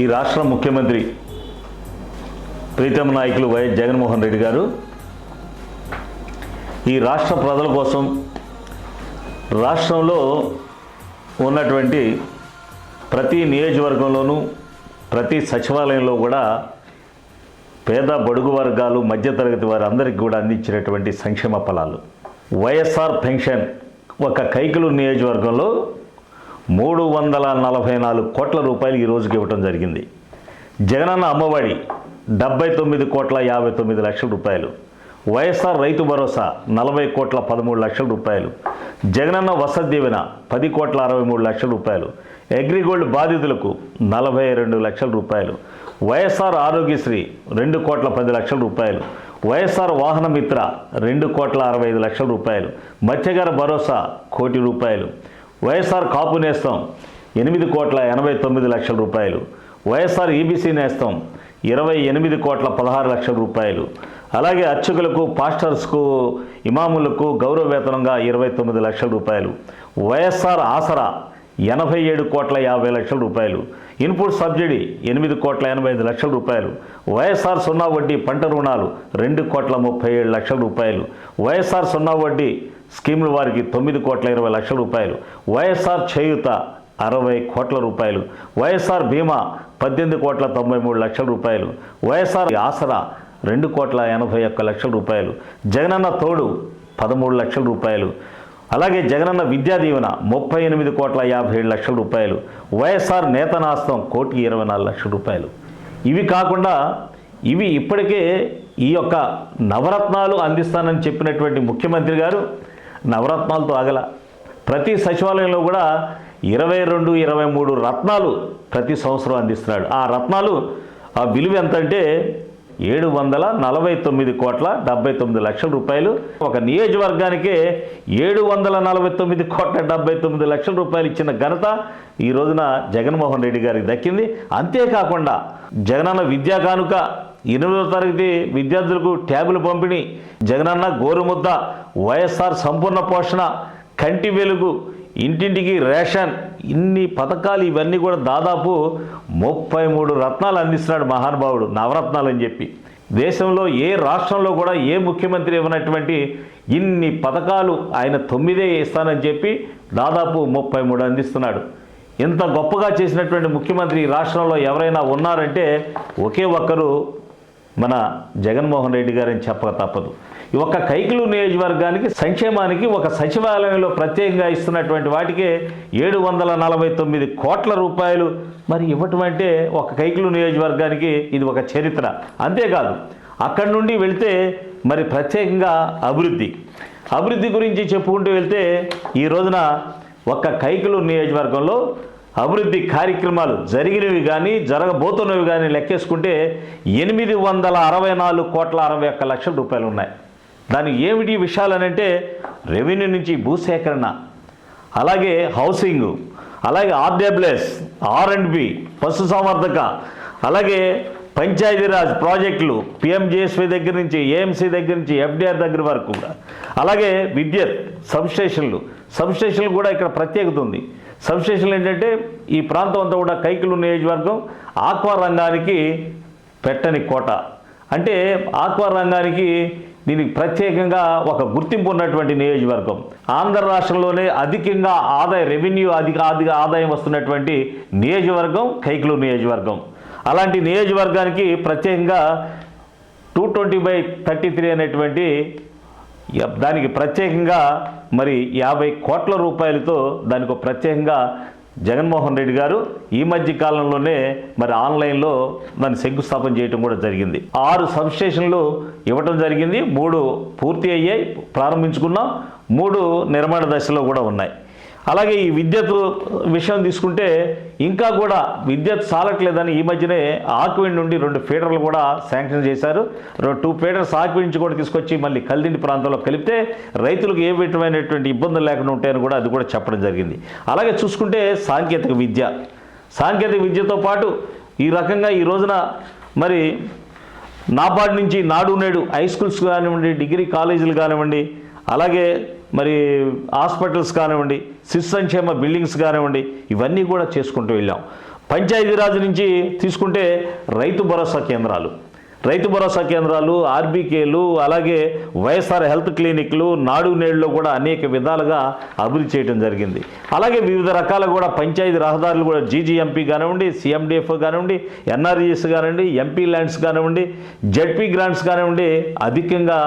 ఈ రాష్ట్ర ముఖ్యమంత్రి ప్రీతమ నాయకులు వైఎస్ జగన్మోహన్ రెడ్డి గారు ఈ రాష్ట్ర ప్రజల కోసం రాష్ట్రంలో ఉన్నటువంటి ప్రతి నియోజకవర్గంలోనూ ప్రతి సచివాలయంలో కూడా పేద బడుగు వర్గాలు మధ్యతరగతి వారు అందరికీ కూడా అందించినటువంటి సంక్షేమ ఫలాలు. వైఎస్ఆర్ పెన్షన్ ఒక కైకులు నియోజకవర్గంలో మూడు వందల నలభై నాలుగు కోట్ల రూపాయలు ఈ రోజుకి ఇవ్వటం జరిగింది. జగనన్న అమ్మఒడి డెబ్బై తొమ్మిది కోట్ల యాభై తొమ్మిది లక్షల రూపాయలు. వైఎస్ఆర్ రైతు భరోసా నలభై కోట్ల పదమూడు లక్షల రూపాయలు. జగనన్న వసతి దీవెన పది కోట్ల అరవై మూడు లక్షల రూపాయలు. అగ్రిగోల్డ్ బాధితులకు నలభై రెండు లక్షల రూపాయలు. వైఎస్ఆర్ ఆరోగ్యశ్రీ రెండు కోట్ల పది లక్షల రూపాయలు. వైఎస్ఆర్ వాహన మిత్ర రెండు కోట్ల అరవై ఐదు లక్షల రూపాయలు. మత్స్యగార భరోసా కోటి రూపాయలు. వైఎస్ఆర్ కాపు నేస్తం ఎనిమిది కోట్ల ఎనభై తొమ్మిది లక్షల రూపాయలు. వైఎస్ఆర్ ఈబీసీ నేస్తం ఇరవై ఎనిమిది కోట్ల పదహారు లక్షల రూపాయలు. అలాగే అర్చకులకు పాస్టర్స్కు ఇమాములకు గౌరవ వేతనంగా ఇరవై తొమ్మిది లక్షల రూపాయలు. వైఎస్ఆర్ ఆసరా ఎనభై ఏడు కోట్ల యాభై లక్షల రూపాయలు. ఇన్పుట్ సబ్సిడీ ఎనిమిది కోట్ల ఎనభై ఐదు లక్షల రూపాయలు. వైఎస్ఆర్ సున్నా వడ్డీ పంట రుణాలు రెండు కోట్ల ముప్పై ఏడు లక్షల రూపాయలు. వైఎస్ఆర్ సున్నా వడ్డీ స్కీములు వారికి తొమ్మిది కోట్ల ఇరవై లక్షల రూపాయలు. వైఎస్ఆర్ చేయుత అరవై కోట్ల రూపాయలు. వైఎస్ఆర్ బీమా పద్దెనిమిది కోట్ల తొంభై మూడు లక్షల రూపాయలు. వైఎస్ఆర్ ఆసరా రెండు కోట్ల ఎనభై ఒక్క లక్షల రూపాయలు. జగనన్న తోడు పదమూడు లక్షల రూపాయలు. అలాగే జగనన్న విద్యా దీవెన ముప్పై ఎనిమిది కోట్ల యాభై ఏడు లక్షల రూపాయలు. వైఎస్ఆర్ నేతనాస్తం కోటికి ఇరవై నాలుగు లక్షల రూపాయలు. ఇవి కాకుండా ఇవి ఇప్పటికే ఈ యొక్క నవరత్నాలు అందిస్తానని చెప్పినటువంటి ముఖ్యమంత్రి గారు నవరత్నాలతో ఆగల. ప్రతి సచివాలయంలో కూడా ఇరవై రెండు ఇరవై మూడు రత్నాలు ప్రతి సంవత్సరం అందిస్తున్నాడు. ఆ రత్నాలు ఆ విలువ ఎంత అంటే ఏడు వందల నలభై తొమ్మిది కోట్ల డెబ్బై తొమ్మిది లక్షల రూపాయలు. ఒక నియోజకవర్గానికే ఏడు వందల నలభై తొమ్మిది కోట్ల డెబ్బై తొమ్మిది లక్షల రూపాయలు ఇచ్చిన ఘనత ఈ రోజున జగన్మోహన్ రెడ్డి గారికి దక్కింది. అంతేకాకుండా జగనన్న విద్యా కానుక ఎనిమిదవ తరగతి విద్యార్థులకు ట్యాబులు పంపిణీ. జగనన్న గోరుముద్ద వైఎస్ఆర్ సంపూర్ణ పోషణ కంటి వెలుగు ఇంటింటికి రేషన్ ఇన్ని పథకాలు ఇవన్నీ కూడా దాదాపు ముప్పై మూడు రత్నాలు అందిస్తున్నాడు మహానుభావుడు నవరత్నాలు అని చెప్పి. దేశంలో ఏ రాష్ట్రంలో కూడా ఏ ముఖ్యమంత్రి ఇవ్వనటువంటి ఇన్ని పథకాలు ఆయన తొమ్మిదే ఇస్తానని చెప్పి దాదాపు ముప్పై మూడు అందిస్తున్నాడు. ఇంత గొప్పగా చేసినటువంటి ముఖ్యమంత్రి ఈ రాష్ట్రంలో ఎవరైనా ఉన్నారంటే ఒకే ఒక్కరు మన జగన్మోహన్ రెడ్డి గారిని చెప్పక తప్పదు. ఈ ఒక్క కైకిలు నియోజకవర్గానికి సంక్షేమానికి ఒక సచివాలయంలో ప్రత్యేకంగా ఇస్తున్నటువంటి వాటికే ఏడు వందల నలభై తొమ్మిది కోట్ల రూపాయలు. మరి ఇవ్వటం అంటే ఒక కైకిలు నియోజకవర్గానికి ఇది ఒక చరిత్ర. అంతేకాదు అక్కడి నుండి వెళ్తే మరి ప్రత్యేకంగా అభివృద్ధి. అభివృద్ధి గురించి చెప్పుకుంటూ వెళ్తే ఈ రోజున ఒక్క కైకిలు నియోజకవర్గంలో అభివృద్ధి కార్యక్రమాలు జరిగినవి కానీ జరగబోతున్నవి కానీ లెక్కేసుకుంటే ఎనిమిది వందల అరవై నాలుగు కోట్ల అరవై ఒక్క లక్షల రూపాయలు ఉన్నాయి. దాని ఏమిటి విషయాలు అంటే రెవెన్యూ నుంచి భూసేకరణ అలాగే హౌసింగ్ అలాగే ఆర్డబ్ల్యూఎస్ ఆర్ అండ్ బి పశుసంవర్ధక అలాగే పంచాయతీరాజ్ ప్రాజెక్టులు పిఎంజేఎస్వై దగ్గర నుంచి ఏఎంసీ దగ్గర నుంచి ఎఫ్డిఆర్ దగ్గర వరకు కూడా. అలాగే విద్యుత్ సబ్స్టేషన్లు. సబ్స్టేషన్లు కూడా ఇక్కడ ప్రత్యేకత ఉంది. సబ్స్టేషన్లు ఏంటంటే ఈ ప్రాంతం అంతా కూడా కైకిలు నియోజకవర్గం ఆక్వా రంగానికి పెట్టని కోట. అంటే ఆక్వా రంగానికి దీనికి ప్రత్యేకంగా ఒక గుర్తింపు ఉన్నటువంటి నియోజకవర్గం. ఆంధ్ర రాష్ట్రంలోనే అధికంగా ఆదాయ రెవెన్యూ అధిక అధిక ఆదాయం వస్తున్నటువంటి నియోజకవర్గం కైకిలు నియోజకవర్గం. అలాంటి నియోజకవర్గానికి ప్రత్యేకంగా two twenty by thirty three అనేటువంటి దానికి ప్రత్యేకంగా మరి యాభై కోట్ల రూపాయలతో దానికి ఒక ప్రత్యేకంగా జగన్మోహన్ రెడ్డి గారు ఈ మధ్య కాలంలోనే మరి ఆన్లైన్లో దాన్ని శంకుస్థాపన చేయటం కూడా జరిగింది. ఆరు సబ్స్టేషన్లు ఇవ్వటం జరిగింది. మూడు పూర్తి అయ్యాయి. ప్రారంభించుకున్నాం. మూడు నిర్మాణ దశలో కూడా ఉన్నాయి. అలాగే ఈ విద్యుత్ విషయం తీసుకుంటే ఇంకా కూడా విద్యుత్ సాలట్లేదని ఈ మధ్యనే ఆక్విన్ నుండి రెండు ఫీడర్లు కూడా శాంక్షన్ చేశారు. టూ ఫీడర్స్ ఆక్విన్ నుంచి కూడా తీసుకొచ్చి మళ్ళీ కల్దిండి ప్రాంతంలో కలిపితే రైతులకు ఏ విధమైనటువంటి ఇబ్బందులు లేకుండా ఉంటాయని కూడా అది కూడా చెప్పడం జరిగింది. అలాగే చూసుకుంటే సాంకేతిక విద్య. సాంకేతిక విద్యతో పాటు ఈ రకంగా ఈ రోజున మరి నాబార్డ్ నుంచి నాడు నేడు హై స్కూల్స్ కానివ్వండి డిగ్రీ కాలేజీలు కానివ్వండి అలాగే మరి హాస్పిటల్స్ కానివ్వండి శిశు సంక్షేమ బిల్డింగ్స్ కానివ్వండి ఇవన్నీ కూడా చేసుకుంటూ వెళ్ళాం. పంచాయతీరాజ్ నుంచి తీసుకుంటే రైతు భరోసా కేంద్రాలు. రైతు భరోసా కేంద్రాలు ఆర్బీకేలు అలాగే వైఎస్ఆర్ హెల్త్ క్లినిక్లు నాడు నేడులో కూడా అనేక విధాలుగా అభివృద్ధి చేయడం జరిగింది. అలాగే వివిధ రకాల కూడా పంచాయతీ రహదారులు కూడా జీజీఎంపీ కానివ్వండి సీఎండిఎఫ్ కానివ్వండి ఎన్ఆర్ఈఎస్ కానివ్వండి ఎంపీ ల్యాండ్స్ కానివ్వండి జెడ్పీ గ్రాంట్స్ కానివ్వండి అధికంగా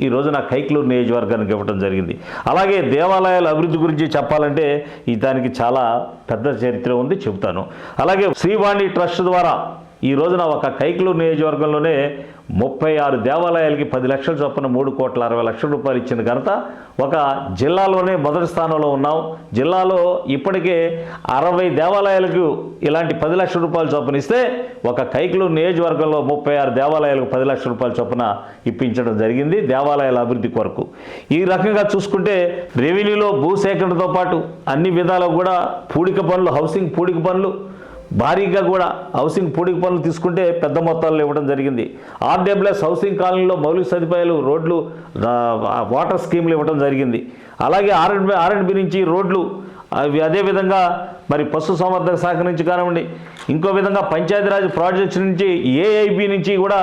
ఈ రోజున కైక్లూరు నియోజకవర్గానికి ఇవ్వడం జరిగింది. అలాగే దేవాలయాల అభివృద్ధి గురించి చెప్పాలంటే ఈ దానికి చాలా పెద్ద చరిత్ర ఉంది చెబుతాను. అలాగే శ్రీవాణి ట్రస్ట్ ద్వారా ఈ రోజున ఒక కైక్లూరు నియోజకవర్గంలోనే ముప్పై ఆరు దేవాలయాలకి పది లక్షల చొప్పున మూడు కోట్ల అరవై లక్షల రూపాయలు ఇచ్చిన ఘనత. ఒక జిల్లాలోనే మొదటి స్థానంలో ఉన్నాం. జిల్లాలో ఇప్పటికే అరవై దేవాలయాలకు ఇలాంటి పది లక్షల రూపాయలు చొప్పున ఇస్తే ఒక కైక్లూరు నియోజకవర్గంలో ముప్పై ఆరు దేవాలయాలకు పది లక్షల రూపాయల చొప్పున ఇప్పించడం జరిగింది దేవాలయాల అభివృద్ధి కొరకు. ఈ రకంగా చూసుకుంటే రెవెన్యూలో భూసేకరణతో పాటు అన్ని విధాలు కూడా పూడిక పనులు హౌసింగ్ పూడిక పనులు భారీగా కూడా హౌసింగ్ పూడిక పనులు తీసుకుంటే పెద్ద మొత్తాల్లో ఇవ్వడం జరిగింది. ఆర్డబ్ల్యూఎస్ హౌసింగ్ కాలనీలో మౌలిక సదుపాయాలు రోడ్లు వాటర్ స్కీమ్లు ఇవ్వడం జరిగింది. అలాగే ఆర్ఎండ్బి ఆర్ఎండ్బి నుంచి రోడ్లు అవి అదేవిధంగా మరి పశు సంవర్ధక శాఖ నుంచి కానివ్వండి ఇంకో విధంగా పంచాయతీరాజ్ ప్రాజెక్ట్స్ నుంచి ఏఐబి నుంచి కూడా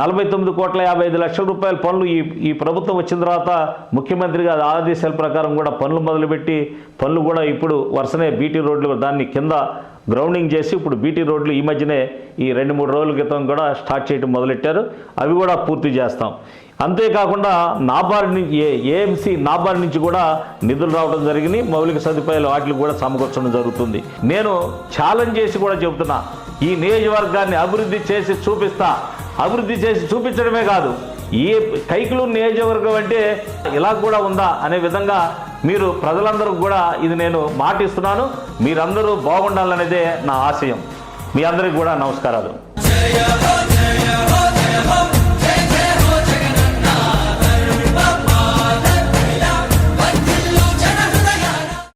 నలభై తొమ్మిది కోట్ల యాభై ఐదు లక్షల రూపాయల పనులు ఈ ఈ ప్రభుత్వం వచ్చిన తర్వాత ముఖ్యమంత్రి గారి ఆదేశాల ప్రకారం కూడా పనులు మొదలుపెట్టి పనులు కూడా ఇప్పుడు వరుసనే బీటీ రోడ్లు దాన్ని కింద గ్రౌండింగ్ చేసి ఇప్పుడు బీటీ రోడ్లు ఈ మధ్యనే ఈ రెండు మూడు రోజుల క్రితం కూడా స్టార్ట్ చేయడం మొదలెట్టారు. అవి కూడా పూర్తి చేస్తాం. అంతేకాకుండా నాబార్డ్ నుంచి ఏ ఏఎంసీ నాబార్డ్ నుంచి కూడా నిధులు రావడం జరిగింది. మౌలిక సదుపాయాలు వాటికి కూడా సమకూర్చడం జరుగుతుంది. నేను ఛాలెంజ్ చేసి కూడా చెబుతున్నా ఈ నియోజకవర్గాన్ని అభివృద్ధి చేసి చూపిస్తా. అభివృద్ధి చేసి చూపించడమే కాదు ఏ కైకులు నియోజకవర్గం అంటే ఇలా కూడా ఉందా అనే విధంగా మీరు ప్రజలందరూ కూడా ఇది నేను మాటిస్తున్నాను. మీరందరూ బాగుండాలనేదే నా ఆశయం. మీ అందరికీ కూడా నమస్కారాలు.